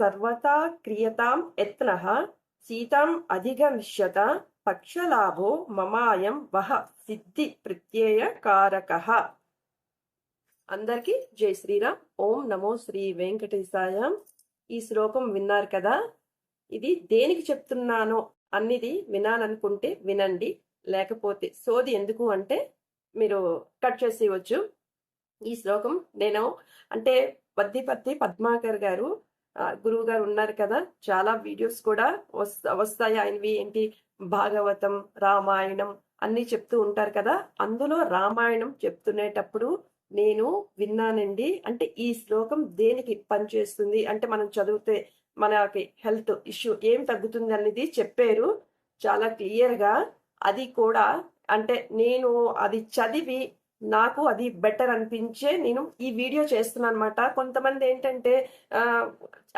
సర్వతా క్రియతాం యత్నః సీతాం అధిగమిష్యత పక్షలాభో మమాయం వహ సిద్ధి ప్రత్యయ కారకః అందరికీ జై శ్రీరామ్. ఓం నమో శ్రీ వెంకటేశాయ. ఈ శ్లోకం విన్నారు కదా? ఇది దేనికి చెప్తున్నానో అన్నిది వినాలనుకుంటే వినండి లేకపోతే సోది ఎందుకు అంటే మీరు కట్ చేసేయవచ్చు ఈ శ్లోకం నేను అంటే పద్దిపత్తి పద్మాకర్ గారు గురువు గారు ఉన్నారు కదా. చాలా వీడియోస్ కూడా వస్తాయి. ఆయనవి ఏంటి? భాగవతం రామాయణం అన్ని చెప్తూ ఉంటారు కదా. అందులో రామాయణం చెప్తునేటప్పుడు నేను విన్నానండి. అంటే ఈ శ్లోకం దేనికి పనిచేస్తుంది? అంటే మనం చదివితే మనకి హెల్త్ ఇష్యూ ఏం తగ్గుతుంది అనేది చెప్పారు. చాలా క్లియర్గా అది కూడా అంటే నేను అది చదివి నాకు అది బెటర్ అనిపించే నేను ఈ వీడియో చేస్తున్నాను అనమాట కొంతమంది ఏంటంటే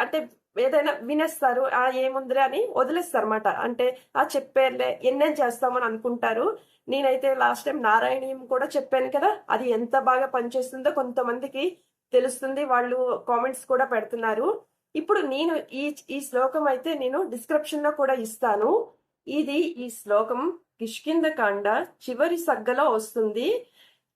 అంటే ఏదైనా వినేస్తారు ఆ ఏముందిలే అని వదిలేస్తారు అనమాట అంటే ఆ చెప్పారులే ఎన్నేం చేస్తామని అనుకుంటారు. నేనైతే లాస్ట్ టైం నారాయణీయం కూడా చెప్పాను కదా అది ఎంత బాగా పనిచేస్తుందో కొంతమందికి తెలుస్తుంది వాళ్ళు కామెంట్స్ కూడా పెడుతున్నారు. ఇప్పుడు నేను ఈ ఈ శ్లోకం అయితే నేను డిస్క్రిప్షన్లో కూడా ఇస్తాను. ఇది ఈ శ్లోకం కిష్కింద కాండ చివరి సగ్గలో వస్తుంది.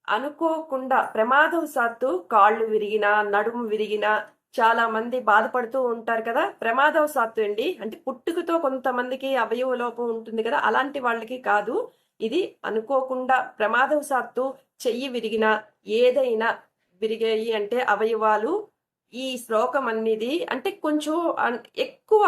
అనుకోకుండా ప్రమాదవశాత్తు కాళ్ళు విరిగినా నడుము విరిగినా చాలా మంది బాధపడుతూ ఉంటారు కదా. ప్రమాదవశాత్తు అండి అంటే పుట్టుకతో కొంతమందికి అవయవ లోపం ఉంటుంది కదా. అలాంటి వాళ్ళకి కాదు. ఇది అనుకోకుండా ప్రమాదవశాత్తు చెయ్యి విరిగిన ఏదైనా విరిగాయి అంటే అవయవాలు ఈ శ్లోకం అనేది అంటే కొంచెం ఎక్కువ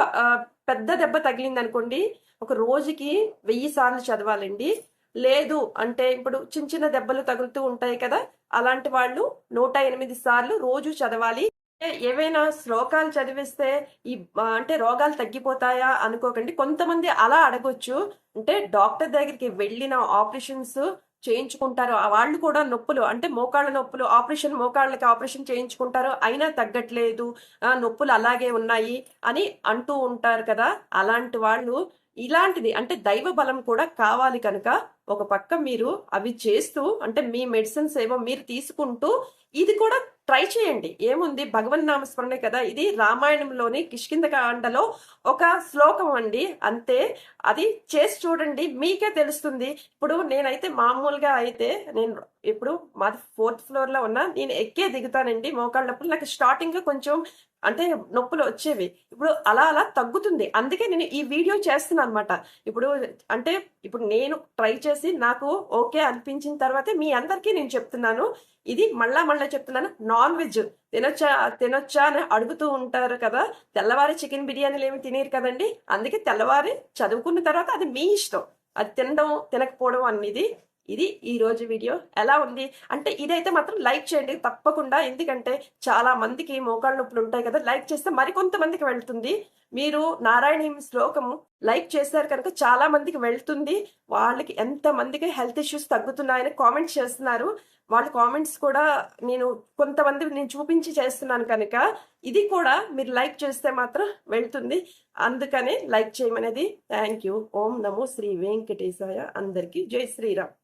పెద్ద దెబ్బ తగిలింది అనుకోండి ఒక రోజుకి వెయ్యి సార్లు చదవాలండి. లేదు అంటే ఇప్పుడు చిన్న చిన్న దెబ్బలు తగులుతూ ఉంటాయి కదా అలాంటి వాళ్ళు నూట ఎనిమిది సార్లు రోజు చదవాలి. ఏవైనా శ్లోకాలు చదివిస్తే ఈ అంటే రోగాలు తగ్గిపోతాయా అనుకోకండి. కొంతమంది అలా అడగొచ్చు. అంటే డాక్టర్ దగ్గరికి వెళ్ళిన ఆపరేషన్స్ చేయించుకుంటారు. ఆ వాళ్ళు కూడా నొప్పులు అంటే మోకాళ్ళ నొప్పులు ఆపరేషన్ మోకాళ్ళకి ఆపరేషన్ చేయించుకుంటారు అయినా తగ్గట్లేదు. ఆ, నొప్పులు అలాగే ఉన్నాయి అని అంటూ ఉంటారు కదా. అలాంటి వాళ్ళు ఇలాంటిది అంటే దైవ బలం కూడా కావాలి కనుక ఒక పక్క మీరు అవి చేస్తూ అంటే మీ మెడిసిన్స్ ఏమో మీరు తీసుకుంటూ ఇది కూడా ట్రై చేయండి. ఏముంది? భగవన్ నామస్మరణే కదా. ఇది రామాయణంలోని కిష్కింద కాండలో ఒక శ్లోకం అండి. అంతే. అది చేసి చూడండి. మీకే తెలుస్తుంది. ఇప్పుడు నేనైతే మామూలుగా అయితే నేను ఇప్పుడు మాది ఫోర్త్ ఫ్లోర్లో ఉన్నా. నేను ఎక్కే దిగుతానండి. మోకాళ్ళప్పుడు నాకు స్టార్టింగ్ కొంచెం అంటే నొప్పులు వచ్చేవి. ఇప్పుడు అలా అలా తగ్గుతుంది. అందుకే నేను ఈ వీడియో చేస్తున్నాను అనమాట ఇప్పుడు అంటే ఇప్పుడు నేను ట్రై చేసి నాకు ఓకే అనిపించిన తర్వాతే మీ అందరికీ నేను చెప్తున్నాను. ఇది మళ్ళా మళ్ళా చెప్తున్నాను. నాన్ వెజ్ తినొచ్చా తినొచ్చా అని అడుగుతూ ఉంటారు కదా. తెల్లవారి చికెన్ బిర్యానీలు ఏమి తినేరు కదండి. అందుకే తెల్లవారి చదువుకున్న తర్వాత అది మీ ఇష్టం. అది తినడం తినకపోవడం అనేది ఇది ఈ రోజు వీడియో. ఎలా ఉంది? అంటే ఇదైతే మాత్రం లైక్ చేయండి తప్పకుండా. ఎందుకంటే చాలా మందికి మోకాళ్ళ నొప్పులు ఉంటాయి కదా లైక్ చేస్తే మరికొంతమందికి వెళ్తుంది. మీరు నారాయణ శ్లోకము లైక్ చేశారు కనుక చాలా మందికి వెళ్తుంది. వాళ్ళకి ఎంత మందికి హెల్త్ ఇష్యూస్ తగ్గుతున్నాయని కామెంట్స్ చేస్తున్నారు. వాళ్ళ కామెంట్స్ కూడా నేను కొంతమంది నేను చూపించి చేస్తున్నాను కనుక ఇది కూడా మీరు లైక్ చేస్తే మాత్రం వెళ్తుంది. అందుకనే లైక్ చేయమనేది. Thank you. ఓం నమో శ్రీ వెంకటేశాయ. అందరికీ జై శ్రీరామ్.